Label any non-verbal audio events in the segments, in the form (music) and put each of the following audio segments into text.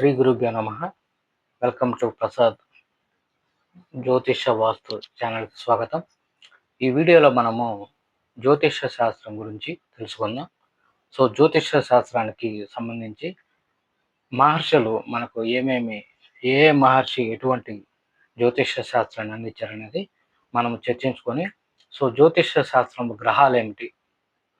శ్రీ గురుభ్యో నమ welcome to Prasad జ్యోతిష వాస్తు ఛానల్కి స్వాగతం. ఈ వీడియోలో మనము జ్యోతిష శాస్త్రం గురించి తెలుసుకుందాం. సో జ్యోతిష శాస్త్రానికి సంబంధించి మహర్షులు మనకు ఏమేమి ఏ మహర్షి ఎటువంటి జ్యోతిష శాస్త్రాన్ని అందించారనేది మనం చర్చించుకొని సో జ్యోతిష శాస్త్రం గ్రహాలు ఏమిటి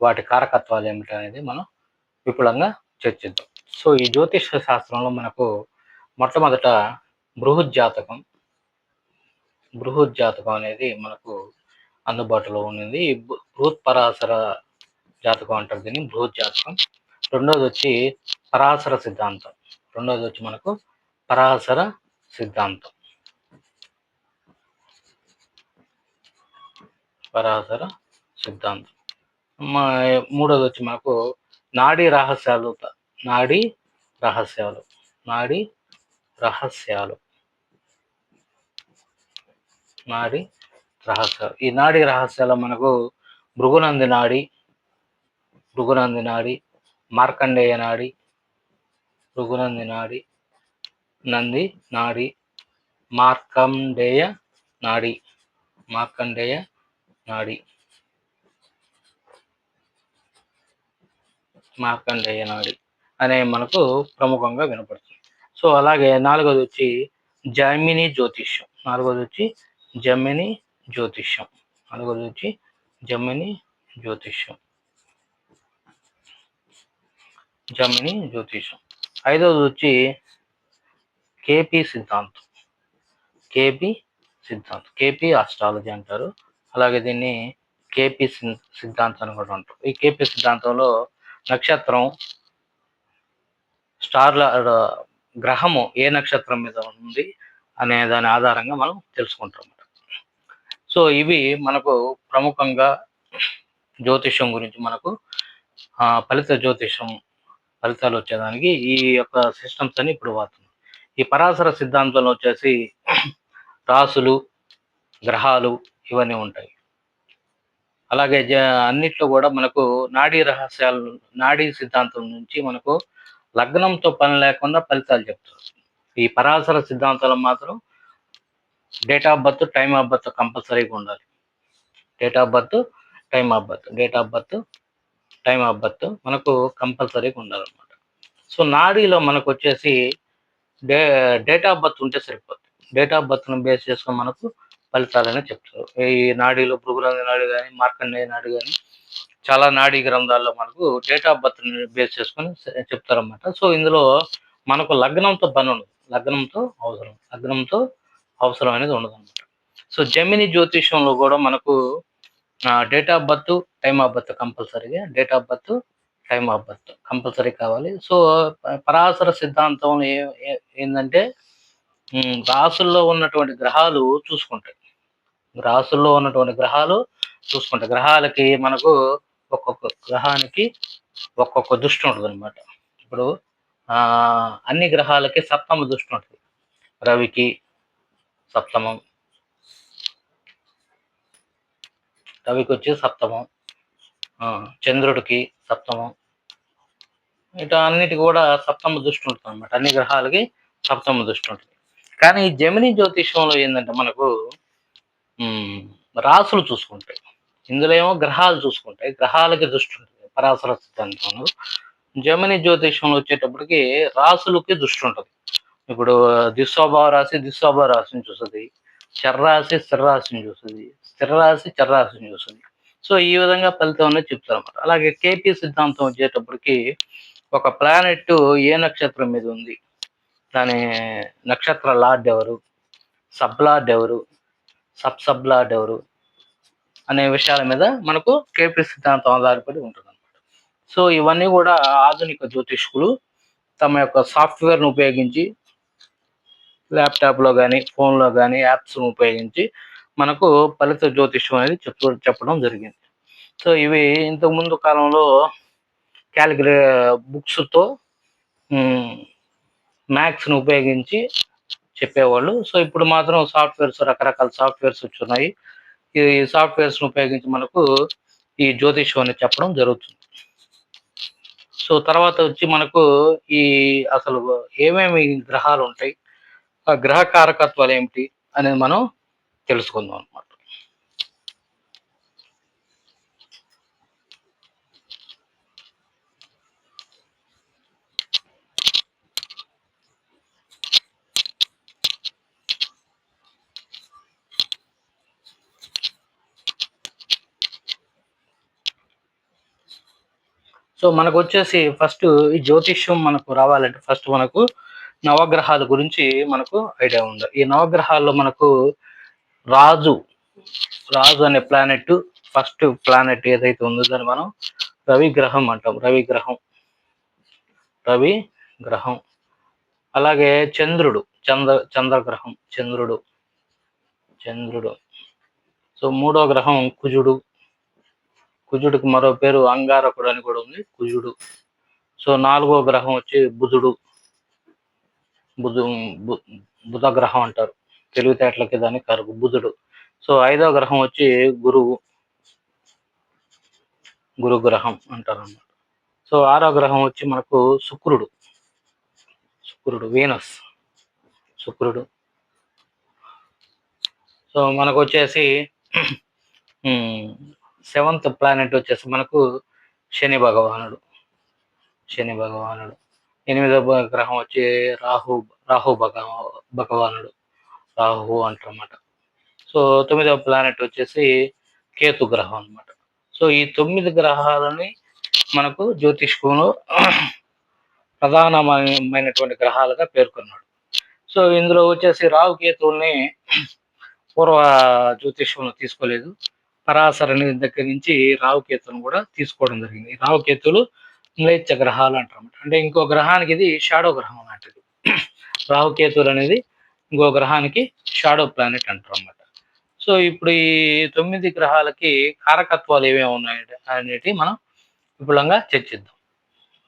వాటి కారకత్వాలు ఏమిటి అనేది మనం విపులంగా చర్చిద్దాం. సో ఈ జ్యోతిష శాస్త్రంలో మనకు మొట్టమొదట బృహజ్జాతకం జాతకం అనేది మనకు అందుబాటులో ఉన్నది. బృహత్ పరాశర జాతకం అంటారు దీన్ని బృహత్ జాతకం రెండోది వచ్చి పరాశర సిద్ధాంతం. రెండోది వచ్చి మనకు పరాశర సిద్ధాంతం. పరాశర సిద్ధాంతం. మా- మూడోది వచ్చి మనకు నాడీ రహస్యాలు నాడీ రహస్యాలు నాడీ రహస్యాలు. నాడీ రహస్యాలు. ఈ నాడీ రహస్యాలు మనకు భృగునంది నాడి భృగునంది నాడి మార్కండేయ నాడి భృగునంది నాడి నంది నాడి మార్కండేయ నాడి మార్కండేయ నాడి. మార్కండేయ నాడి అనే మనకు ప్రముఖంగా వినపడుతుంది. సో అలాగే నాలుగోది వచ్చి జమిని జ్యోతిష్యం. నాలుగోది వచ్చి జమిని జ్యోతిష్యం. నాలుగోది వచ్చి జమిని జ్యోతిష్యం. జమిని జ్యోతిష్యం. ఐదవది వచ్చి కేపీ సిద్ధాంతం. కేపీ సిద్ధాంతం. కేపీ ఆస్ట్రాలజీ అంటారు. అలాగే దీన్ని కేపీ సిద్ధాంతం అని కూడా అంటారు. ఈ కేపీ సిద్ధాంతంలో నక్షత్రం స్టార్ల గ్రహము ఏ నక్షత్రం మీద ఉంది అనే దాని ఆధారంగా మనం తెలుసుకుంటాం అన్నమాట. సో ఇవి మనకు ప్రముఖంగా జ్యోతిషం గురించి మనకు ఫలిత జ్యోతిషం ఫలితాలు వచ్చేదానికి ఈ యొక్క సిస్టమ్స్ అని ఇప్పుడు వాడుతున్నాం ఈ పరాశర సిద్ధాంతంలో వచ్చేసి రాసులు గ్రహాలు ఇవన్నీ ఉంటాయి అలాగే జ అన్నిట్లో కూడా మనకు నాడీ రహస్యాలు నాడీ సిద్ధాంతం నుంచి మనకు లగ్నంతో పని లేకుండా ఫలితాలు చెప్తారు. ఈ పరాశర సిద్ధాంతాలు మాత్రం date of birth time of birth కంపల్సరీగా ఉండాలి. Date of birth time of birth date of birth time of birth మనకు కంపల్సరీగా ఉండాలన్నమాట. సో నాడీలో మనకు వచ్చేసి డే డేట్ ఆఫ్ బర్త్ ఉంటే సరిపోతుంది డేట్ ఆఫ్ బర్త్ను బేస్ చేసుకొని మనకు ఫలితాలని చెప్తారు. ఈ నాడీలో భృగురంగ నాడు కానీ మార్కండేయ నాడు కానీ చాలా నాడీ గ్రంథాల్లో మనకు డేట్ ఆఫ్ బర్త్ బేస్ చేసుకొని చెప్తారన్నమాట. సో ఇందులో మనకు లగ్నంతో పని ఉండదు. లగ్నంతో అవసరం. లగ్నంతో అవసరం అనేది ఉండదు అనమాట సో జమిని జ్యోతిష్యంలో కూడా మనకు date of birth time of birth కంపల్సరీగా date of birth time of birth compulsory కావాలి. సో పరాసర సిద్ధాంతం ఏ ఏంటంటే రాసుల్లో ఉన్నటువంటి గ్రహాలు చూసుకుంటాయి రాసుల్లో ఉన్నటువంటి గ్రహాలు చూసుకుంటే గ్రహాలకి మనకు ఒక్కొక్క గ్రహానికి ఒక్కొక్క దృష్టి ఉంటుంది అనమాట ఇప్పుడు ఆ అన్ని గ్రహాలకి సప్తమ దృష్టి ఉంటుంది. రవికి సప్తమం రవికి వచ్చి సప్తమం చంద్రుడికి సప్తమం ఇటు అన్నిటికి కూడా సప్తమ దృష్టి ఉంటుంది అనమాట అన్ని గ్రహాలకి సప్తమ దృష్టి ఉంటుంది. కానీ ఈ జమిని జ్యోతిషంలో ఏంటంటే మనకు రాసులు చూసుకుంటాయి. ఇందులో ఏమో గ్రహాలు చూసుకుంటాయి. గ్రహాలకి దృష్టి ఉంటుంది. పరాశర సిద్ధాంతం జమిని జ్యోతిష్యంలో వచ్చేటప్పటికి రాసులకి దృష్టి ఉంటుంది. ఇప్పుడు దిశోభావ రాశి దిశోభావ రాశిని చూస్తుంది. చర్రాశి స్థిరరాశిని చూస్తుంది. స్థిరరాశి చర్రాశిని చూస్తుంది. సో ఈ విధంగా ఫలితం అనేది చెప్తారు అన్నమాట అలాగే కేపీ సిద్ధాంతం వచ్చేటప్పటికి ఒక ప్లానెట్ ఏ నక్షత్రం మీద ఉంది? దాని నక్షత్ర లార్డ్ ఎవరు? సబ్ లార్డ్ ఎవరు? సబ్ సబ్ ఎవరు అనే విషయాల మీద మనకు కేపీ సిద్ధాంతం ఆధారపడి ఉంటుంది అనమాట సో ఇవన్నీ కూడా ఆధునిక జ్యోతిష్కులు తమ యొక్క సాఫ్ట్వేర్ను ఉపయోగించి ల్యాప్టాప్లో కానీ ఫోన్లో కానీ యాప్స్ను ఉపయోగించి మనకు ఫలిత జ్యోతిష్యం అనేది చెప్పు చెప్పడం జరిగింది. సో ఇవి ఇంతకు ముందు కాలంలో క్యాలిక్యులే బుక్స్తో మ్యాథ్స్ను ఉపయోగించి చెప్పేవాళ్ళు. సో ఇప్పుడు మాత్రం సాఫ్ట్వేర్స్ రకరకాల సాఫ్ట్వేర్స్ వచ్చున్నాయి. ఈ సాఫ్ట్వేర్స్ని ఉపయోగించి మనకు ఈ జ్యోతిష్యం అనేది చెప్పడం జరుగుతుంది. సో తర్వాత వచ్చి మనకు ఈ అసలు ఏమేమి గ్రహాలు ఉంటాయి? ఆ గ్రహ కారకత్వాలు ఏమిటి? అనేది మనం తెలుసుకుందాం అనమాట సో మనకు వచ్చేసి ఫస్ట్ ఈ జ్యోతిష్యం మనకు రావాలంటే ఫస్ట్ మనకు నవగ్రహాల గురించి మనకు ఐడియా ఉంది. ఈ నవగ్రహాల్లో మనకు రాజు రాజు అనే ప్లానెట్ ఫస్ట్ ప్లానెట్ ఏదైతే ఉందో దాన్ని మనం రవి గ్రహం అంటాం. రవి గ్రహం రవి గ్రహం అలాగే చంద్రుడు చంద్ర చంద్రగ్రహం చంద్రుడు చంద్రుడు. సో మూడో గ్రహం కుజుడు కుజుడికి మరో పేరు అంగారకుడు అని కూడా ఉంది కుజుడు. సో నాలుగో గ్రహం వచ్చి బుధుడు. బుధు బుధ గ్రహం అంటారు. తెలివితేటలకి దాని కరుగు బుధుడు. సో ఐదో గ్రహం వచ్చి గురువు. గురు గ్రహం అంటారు అన్నమాట సో ఆరో గ్రహం వచ్చి మనకు శుక్రుడు. శుక్రుడు వీనస్. శుక్రుడు. సో మనకు వచ్చేసి (clears throat) సెవెంత్ ప్లానెట్ వచ్చేసి మనకు శని భగవానుడు. శని భగవానుడు. ఎనిమిదవ గ్రహం వచ్చి రాహు రాహు భగ భగవానుడు. రాహు అంటారన్నమాట. సో తొమ్మిదవ ప్లానెట్ వచ్చేసి కేతు గ్రహం అనమాట సో ఈ తొమ్మిది గ్రహాలని మనకు జ్యోతిష్కంలో (clears throat) ప్రధానమైనటువంటి గ్రహాలుగా పేర్కొన్నాడు. సో ఇందులో వచ్చేసి రాహు కేతువుల్ని (clears throat) పూర్వ జ్యోతిష్యంలో తీసుకోలేదు. పరాశరుని దగ్గర నుంచి రావుకేతులను కూడా తీసుకోవడం జరిగింది. రావుకేతులు మ్లేచ్ఛ గ్రహాలు అంటారు అంటే ఇంకో గ్రహానికి ఇది షాడో గ్రహం లాంటిది. (clears throat) రావుకేతులు అనేది ఇంకో గ్రహానికి షాడో ప్లానెట్ అంటారు అన్నమాట. సో ఇప్పుడు ఈ తొమ్మిది గ్రహాలకి కారకత్వాలు ఏమేమి ఉన్నాయి అనేటివి మనం విపులంగా చర్చిద్దాం.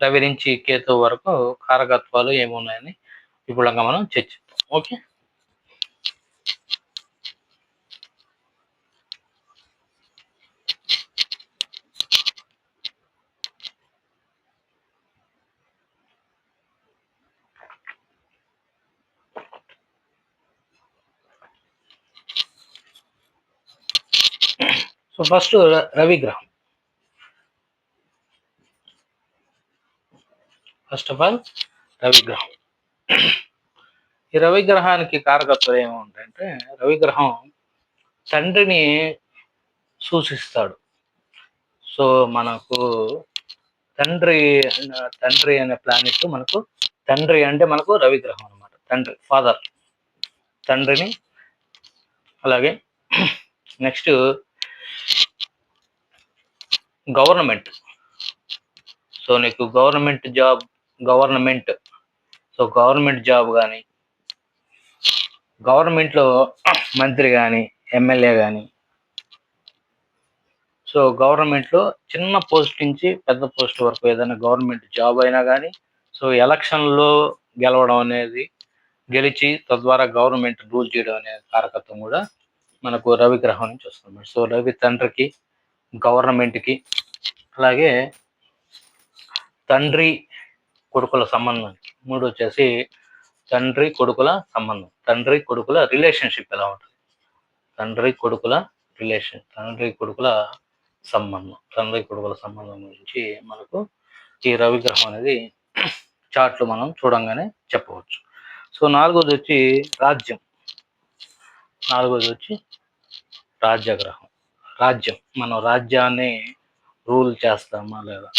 రవి నుంచి కేతు వరకు కారకత్వాలు ఏమున్నాయని విపులంగా మనం చర్చిద్దాం. ఓకే? సో ఫస్ట్ రవిగ్రహం ఫస్ట్ ఆఫ్ ఆల్ రవిగ్రహం ఈ రవిగ్రహానికి కారకత్వం ఏముంటాయంటే రవిగ్రహం తండ్రిని సూచిస్తాడు. సో మనకు తండ్రి తండ్రి అనే ప్లానెట్ మనకు తండ్రి అంటే మనకు రవిగ్రహం అనమాట తండ్రి ఫాదర్ తండ్రిని అలాగే (clears throat) నెక్స్ట్ గవర్నమెంట్. సో నీకు government job government so government job కానీ గవర్నమెంట్లో మంత్రి కానీ ఎమ్మెల్యే కానీ సో గవర్నమెంట్లో చిన్న పోస్ట్ నుంచి పెద్ద పోస్ట్ వరకు ఏదైనా గవర్నమెంట్ జాబ్ అయినా కానీ సో ఎలక్షన్లో గెలవడం అనేది గెలిచి తద్వారా గవర్నమెంట్ రూల్ చేయడం అనే కారకత్వం కూడా మనకు రవిగ్రహం నుంచి వస్తుంది. సో రవి తండ్రికి గవర్నమెంట్కి. అలాగే తండ్రి కొడుకుల సంబంధం మూడు వచ్చేసి తండ్రి కొడుకుల సంబంధం. తండ్రి కొడుకుల రిలేషన్షిప్ ఎలా ఉంటుంది? తండ్రి కొడుకుల రిలేషన్ తండ్రి కొడుకుల సంబంధం తండ్రి కొడుకుల సంబంధం గురించి మనకు ఈ రవిగ్రహం అనేది చార్ట్లు మనం చూడంగానే చెప్పవచ్చు. సో నాలుగోది వచ్చి రాజ్యం. నాలుగోది వచ్చి రాజ్యగ్రహం. రాజ్యం. మనం రాజ్యాన్ని రూల్ చేస్తామా లేదా?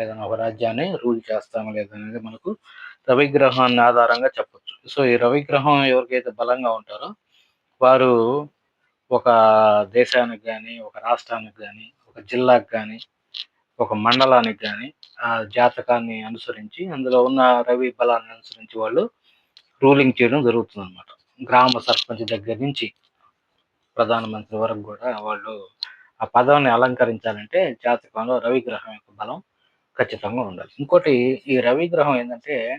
ఏదైనా ఒక రాజ్యాన్ని రూల్ చేస్తామా లేదా అనేది మనకు రవిగ్రహాన్ని ఆధారంగా చెప్పచ్చు. సో ఈ రవిగ్రహం ఎవరికైతే బలంగా ఉంటారో వారు ఒక దేశానికి కానీ ఒక రాష్ట్రానికి కానీ ఒక జిల్లాకు కానీ ఒక మండలానికి కానీ ఆ జాతకాన్ని అనుసరించి అందులో ఉన్న రవి బలాన్ని అనుసరించి వాళ్ళు రూలింగ్ చేయడం జరుగుతుంది అనమాట గ్రామ సర్పంచ్ దగ్గర నుంచి ప్రధానమంత్రి వరకు కూడా వాళ్ళు ఆ పదవిని అలంకరించాలంటే జాతకంలో రవిగ్రహం యొక్క బలం ఖచ్చితంగా ఉండాలి. ఇంకోటి ఈ రవిగ్రహం ఏంటంటే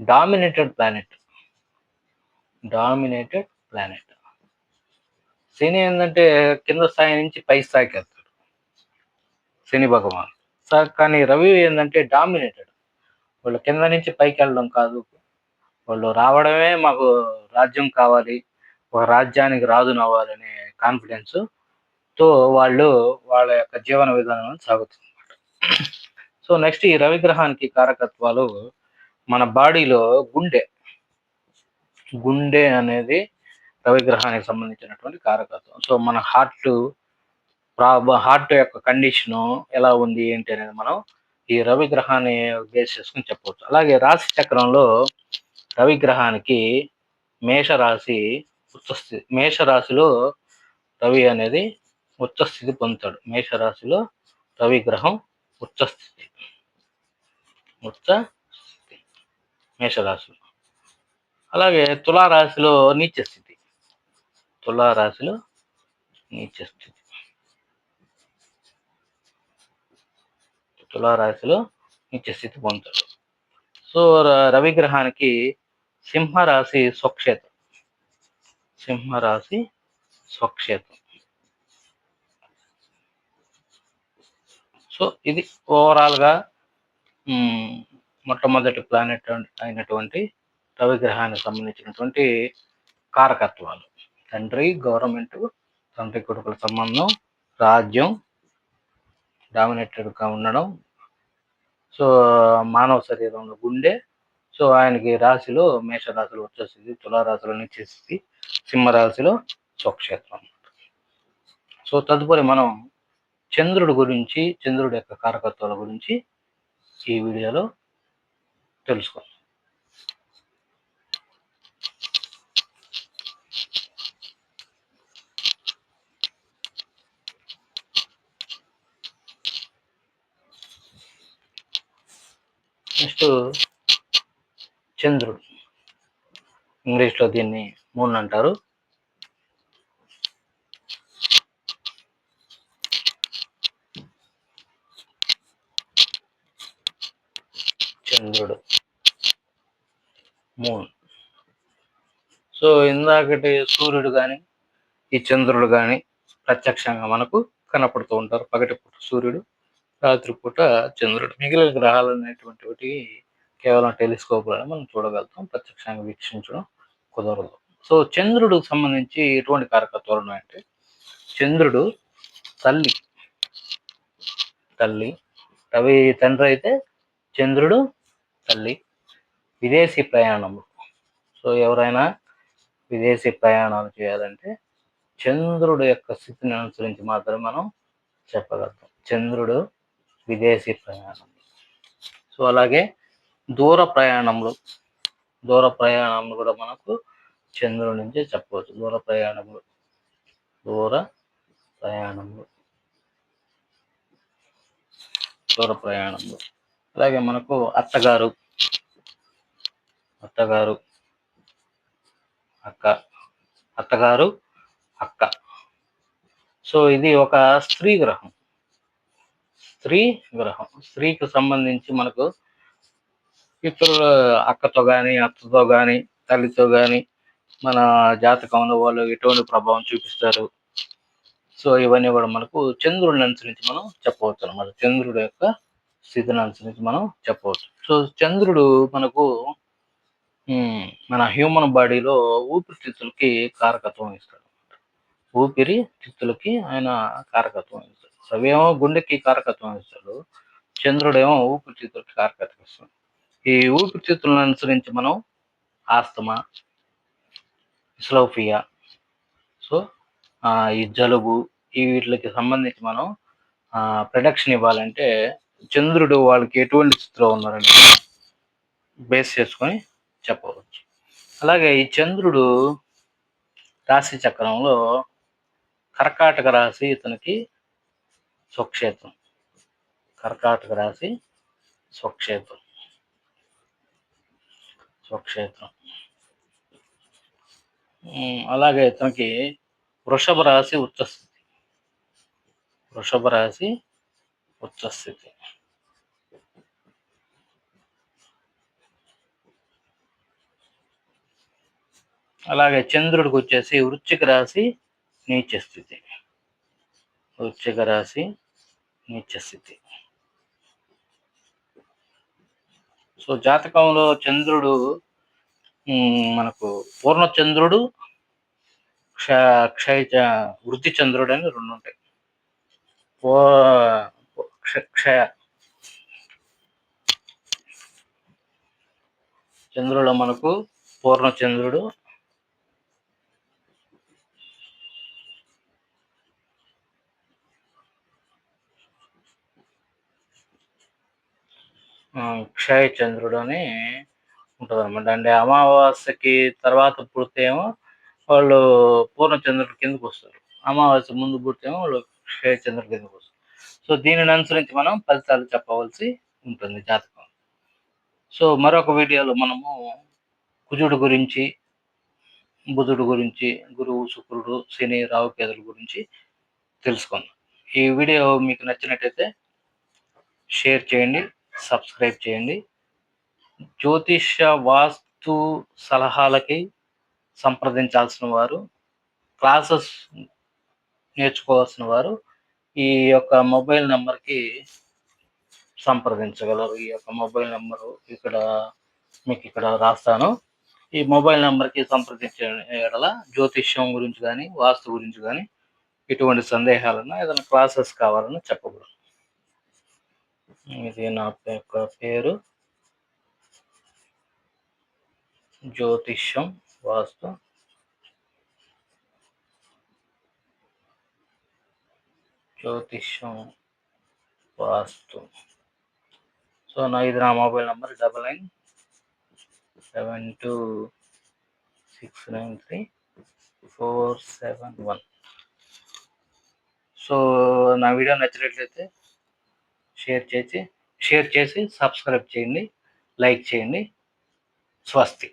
dominated planet. Dominated planet. Shani ఏంటంటే కింద స్థాయి నుంచి పై స్థాయికి వెళ్తాడు. శని భగవాన్. కానీ రవి ఏంటంటే డామినేటెడ్. వాళ్ళు కింద నుంచి పైకి వెళ్ళడం కాదు. వాళ్ళు రావడమే మాకు రాజ్యం కావాలి. ఒక రాజ్యానికి రాజును అవ్వాలనే కాన్ఫిడెన్స్ తో వాళ్ళు వాళ్ళ యొక్క జీవన విధానం సాగుతుంది సో నెక్స్ట్ ఈ రవిగ్రహానికి కారకత్వాలు మన బాడీలో గుండె. గుండె అనేది రవిగ్రహానికి సంబంధించినటువంటి కారకత్వం. సో మన హార్ట్ ప్రాబ హార్ట్ యొక్క కండిషను ఎలా ఉంది ఏంటి అనేది మనం ఈ రవిగ్రహాన్ని బేస్ చేసుకుని చెప్పవచ్చు. అలాగే రాశి చక్రంలో రవిగ్రహానికి మేషరాశి ఉచ్చస్థితి మేషరాశిలో రవి అనేది ఉచ్చస్థితి పొందుతాడు. మేషరాశిలో రవి గ్రహం ఉచ్చస్థితి ఉచ్చ స్థితి. మేషరాశిలో. అలాగే తులారాశిలో నీచ స్థితి. తులారాశిలో నీచ స్థితి. తులారాశిలో నీచ స్థితి పొందుతాడు. సో ర- రవి గ్రహానికి సింహరాశి స్వక్షేత్రం. సింహరాశి స్వక్షేత్రం. సో ఇది ఓవరాల్గా మొట్టమొదటి ప్లానెట్ అయినటువంటి రవి గ్రహానికి సంబంధించినటువంటి కారకత్వాలు. తండ్రి గవర్నమెంట్ తండ్రి కొడుకుల సంబంధం రాజ్యం డామినేటెడ్గా ఉండడం. సో మానవ శరీరంలో గుండె. సో ఆయనకి రాశిలో మేషరాశిలో వచ్చేసింది తులారాశిలో నిచ్చేసి సింహరాశిలో స్వక్షేత్రం సో తదుపరి మనం చంద్రుడి గురించి చంద్రుడి యొక్క కారకత్వాల గురించి ఈ వీడియోలో తెలుసుకుందాం. నెక్స్ట్ చంద్రుడు. ఇంగ్లీష్లో దీన్ని మూన్ అంటారు చంద్రుడు మూన్ సో ఇందాకటి సూర్యుడు కానీ ఈ చంద్రుడు కానీ ప్రత్యక్షంగా మనకు కనపడుతూ ఉంటారు. పగటిపూట సూర్యుడు రాత్రిపూట చంద్రుడు. మిగిలిన గ్రహాలు అనేటువంటివి కేవలం టెలిస్కోప్ మనం చూడగలుగుతాం. ప్రత్యక్షంగా వీక్షించడం కుదరదు. సో చంద్రుడికి సంబంధించి ఎటువంటి కారకత్వాలు అంటే చంద్రుడు తల్లి. తల్లి. రవి తండ్రి అయితే చంద్రుడు తల్లి. విదేశీ ప్రయాణములు సో ఎవరైనా విదేశీ ప్రయాణాలు చేయాలంటే చంద్రుడు యొక్క స్థితిని అనుసరించి మాత్రం మనం చెప్పగలుగుతాం. చంద్రుడు విదేశీ ప్రయాణం. సో అలాగే దూర ప్రయాణములు దూర ప్రయాణములు కూడా మనకు చంద్రుడి నుంచే చెప్పవచ్చు. దూర ప్రయాణములు దూర ప్రయాణములు దూర ప్రయాణములు. అలాగే మనకు అత్తగారు అత్తగారు అక్క అత్తగారు అక్క. సో ఇది ఒక స్త్రీ గ్రహం. స్త్రీ గ్రహం. స్త్రీకి సంబంధించి మనకు ఇతరుల అక్కతో కానీ అత్తతో కానీ తల్లితో కానీ మన జాతకంలో వాళ్ళు ఎటువంటి ప్రభావం చూపిస్తారు? సో ఇవన్నీ కూడా మనకు చంద్రుడిని అనుసరించి మనం చెప్పవచ్చు అనమాట చంద్రుడు యొక్క స్థితిని అనుసరించి మనం చెప్పవచ్చు. సో చంద్రుడు మనకు మన హ్యూమన్ బాడీలో ఊపిరితిత్తులకి కారకత్వం ఇస్తాడు. ఊపిరితిత్తులకి ఆయన కారకత్వం ఇస్తాడు. అవేమో గుండెకి కారకత్వం ఇస్తాడు. చంద్రుడేమో ఊపిరితిత్తులకి కారకత్వం ఇస్తాడు. ఈ ఊపిరితిత్తులను అనుసరించి మనం ఆస్తమా ఇస్లోఫియా సో ఆ, ఈ జలుబు ఈ వీటికి సంబంధించి మనం ప్రొడక్షన్ ఇవ్వాలంటే చంద్రుడు వాళ్ళకి ఎటువంటి స్థితిలో ఉన్నారని బేస్ చేసుకొని చెప్పవచ్చు. అలాగే ఈ చంద్రుడు రాశి చక్రంలో కర్కాటక రాశి ఇతనికి స్వక్షేత్రం. కర్కాటక రాశి స్వక్షేత్రం. స్వక్షేత్రం. అలాగే ఇతనికి వృషభ రాశి ఉచ్చస్థితి. వృషభ రాశి ఉచ్చస్థితి. అలాగే చంద్రుడికి వచ్చేసి వృచ్చిక రాశి నీచ స్థితి. రాశి నీచ స్థితి. సో జాతకంలో చంద్రుడు మనకు పూర్ణ చంద్రుడు క్ష క్షయ వృద్ధి చంద్రుడు అని రెండు ఉంటాయి. పో క్ష- క్షయ చంద్రుడు మనకు పూర్ణ క్షయ చంద్రుడు అని ఉంటుంది అనమాట అంటే అమావాస్యకి తర్వాత పుడితేమో వాళ్ళు పూర్ణచంద్రుడు కిందకు వస్తారు. అమావాస్య ముందు పుడితేమో వాళ్ళు క్షయ చంద్రుడి కిందకు వస్తారు. సో దీనిని అనుసరించి మనం ఫలితాలు చెప్పవలసి ఉంటుంది జాతకం. సో మరొక వీడియోలో మనము కుజుడు గురించి బుధుడు గురించి గురువు శుక్రుడు శని రావుకేతుల గురించి తెలుసుకుందాం. ఈ వీడియో మీకు నచ్చినట్టయితే షేర్ చేయండి. సబ్స్క్రైబ్ చేయండి. జ్యోతిష్య వాస్తు సలహాలకి సంప్రదించాల్సిన వారు క్లాసెస్ నేర్చుకోవాల్సిన వారు ఈ యొక్క మొబైల్ నెంబర్కి సంప్రదించగలరు. ఈ యొక్క మొబైల్ నెంబరు ఇక్కడ మీకు ఇక్కడ రాస్తాను. ఈ మొబైల్ నెంబర్కి సంప్రదించే ఎడల జ్యోతిష్యం గురించి కానీ వాస్తు గురించి కానీ ఇటువంటి సందేహాలన్నా ఏదైనా క్లాసెస్ కావాలన్నా చెప్పగలరు. ఇది నా యొక్క పేరు. జ్యోతిష్యం వాస్తు. జ్యోతిష్యం వాస్తు. సో నా ఇది నా mobile number double nine seven two six nine three four seven one. So నా వీడియో నచ్చినట్లయితే షేర్ చేసి షేర్ చేసి సబ్స్క్రైబ్ చేయండి లైక్ చేయండి. స్వస్తి.